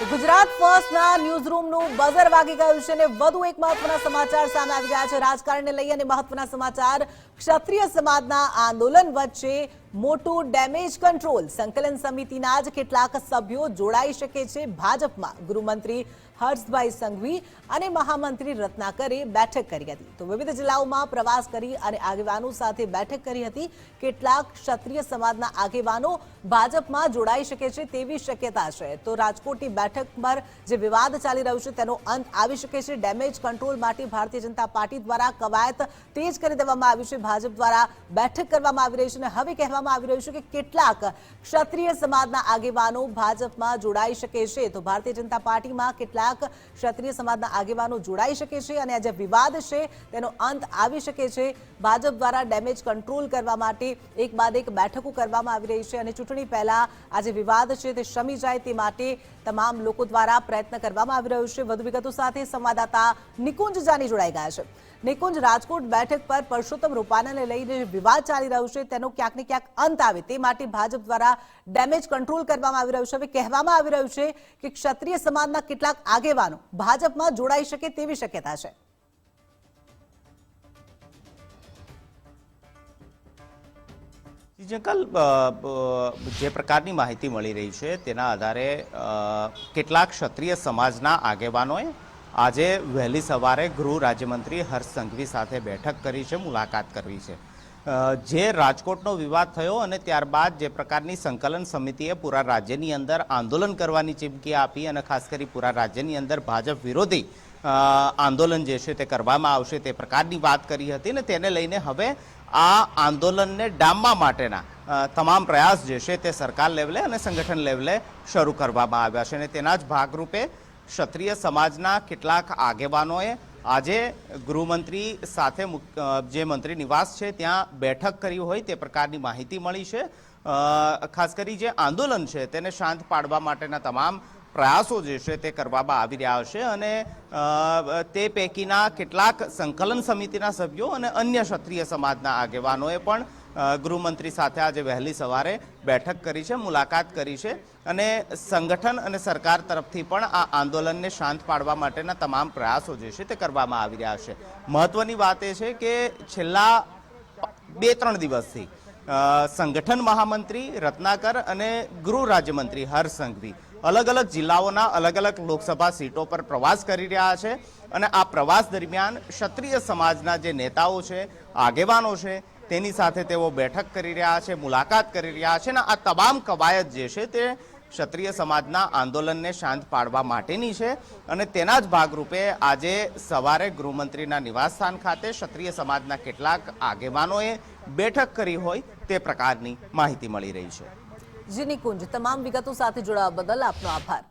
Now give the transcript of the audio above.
Gujarat ફર્સ્ટના ન્યૂઝરૂમનું buzzer વાગી ગયું છે અને વધુ એક મહત્વના સમાચાર સામે આવી ગયા છે. રાજકારણને લઈ અને મહત્વના સમાચાર, ક્ષત્રિય સમાજના આંદોલન વચ્ચે મોટું ડેમેજ કંટ્રોલ. સંકલન સમિતિના જ કેટલાક સભ્યો જોડાઈ શકે છે ભાજપમાં. ગૃહમંત્રી હર્ષભાઈ સંઘવી અને મહામંત્રી રત્નાકરે બેઠક કરી હતી. તો વિવિધ જિલ્લાઓમાં પ્રવાસ કરી અને આગેવાનો સાથે બેઠક કરી હતી. કેટલાક ક્ષત્રિય સમાજના આગેવાનો ભાજપમાં જોડાઈ શકે છે તેવી શક્યતા છે. તો રાજકોટની બેઠક પર જે વિવાદ ચાલી રહ્યો છે તેનો અંત આવી શકે છે. ડેમેજ કંટ્રોલ માટે ભારતીય જનતા પાર્ટી દ્વારા કવાયત તેજ કરી દેવામાં આવી છે. ભાજપ દ્વારા બેઠક કરવામાં આવી રહી છે અને હવે કહેવામાં આવી રહ્યું છે કે કેટલાક ક્ષત્રિય સમાજના આગેવાનો ભાજપમાં જોડાઈ શકે છે. તો ભારતીય જનતા પાર્ટીમાં કેટલાક ક્ષત્રિય સમાજના આગેવાનો જોડાઈ શકે છે અને આ જે વિવાદ છે, તેનો અંત આવી શકે છે. ભાજપ દ્વારા ડેમેજ કંટ્રોલ કરવા માટે એક બાદ એક બેઠકો કરવામાં આવી રહી છે અને ચૂંટણી પહેલાં આ જે વિવાદ છે, તે શમી જાય તે માટે તમામ લોકો દ્વારા પ્રયત્ન કરવામાં આવી રહ્યો છે. વધુ વિગતો સાથે સંવાદદાતા નિકુંજ જાની જોડાઈ ગયા છે. નિકુંજ, રાજકોટ બેઠક પર પરસોત્તમ રૂપાલાને લઈને વિવાદ ચાલી રહ્યો છે. તેનો ક્યાંક ને ક્યાંક અંત આવે તે માટે ભાજપ દ્વારા ડેમેજ કંટ્રોલ કરવામાં આવી રહ્યું છે. હવે કહેવામાં આવી રહ્યું છે કે ક્ષત્રિય સમાજના કેટલાક આગેવાનો ભાજપમાં જોડાઈ શકે તેવી શક્યતા છે. જંકલ જે પ્રકારની માહિતી મળી રહી છે તેના આધારે કેટલાક ક્ષત્રિય સમાજના આગેવાનોએ આજે વહેલી સવારે ગૃહ રાજ્યમંત્રી હર્ષ સંઘવી સાથે બેઠક કરી છે, મુલાકાત કરવી છે. જે રાજકોટનો વિવાદ થયો અને ત્યારબાદ જે પ્રકારની સંકલન સમિતિએ પૂરા રાજ્યની અંદર આંદોલન કરવાની ચીમકી આપી અને ખાસ કરી પૂરા રાજ્યની અંદર ભાજપ વિરોધી આંદોલન જે છે તે કરવામાં આવશે તે પ્રકારની વાત કરી હતી ને તેને લઈને હવે આ આંદોલનને ડામવા માટેના તમામ પ્રયાસ જે છે તે સરકાર લેવલે અને સંગઠન લેવલે શરૂ કરવામાં આવ્યા છે અને તેના જ ભાગરૂપે ક્ષત્રિય સમાજના કેટલાક આગેવાનોએ આજે ગૃહમંત્રી સાથે જે મંત્રી નિવાસ છે, ત્યાં બેઠક કરી હોય તે પ્રકારની માહિતી મળી છે. ખાસ કરી જે આંદોલન છે, તેને શાંત પાડવા માટેના તમામ પ્રયાસો જે છે તે કરવામાં આવી રહ્યા છે અને તે પૈકીના કેટલાક સંકલન સમિતિના સભ્યો અને અન્ય ક્ષત્રિય સમાજના આગેવાનોએ પણ ગૃહમંત્રી સાથે આજે વહેલી સવારે બેઠક કરી છે, મુલાકાત કરી છે અને સંગઠન અને સરકાર તરફથી પણ આ આંદોલનને શાંત પાડવા માટેના તમામ પ્રયાસો જે છે તે કરવામાં આવી રહ્યા છે. મહત્વની વાત એ છે કે છેલ્લા બે ત્રણ દિવસથી સંગઠન મહામંત્રી રત્નાકર અને ગૃહ રાજ્યમંત્રી હર્ષ સંઘવી અલગ અલગ જિલ્લાઓના અલગ અલગ લોકસભા સીટો પર પ્રવાસ કરી રહ્યા છે અને આ પ્રવાસ દરમિયાન ક્ષત્રિય સમાજના જે નેતાઓ છે, આગેવાનો છે તેની સાથે તેઓ બેઠક કરી રહ્યા છે, મુલાકાત કરી રહ્યા છે અને આ તમામ કવાયત જે છે તે ક્ષત્રિય સમાજના આંદોલનને શાંત પાડવા માટેની છે અને તેના જ ભાગરૂપે આજે સવારે ગૃહમંત્રીના નિવાસસ્થાન ખાતે ક્ષત્રિય સમાજના કેટલાક આગેવાનોએ બેઠક કરી હોય તે પ્રકારની માહિતી મળી રહી છે. જીની કુંજ, તમામ વિગતો સાથે જોડાવા બદલ આપનો આભાર.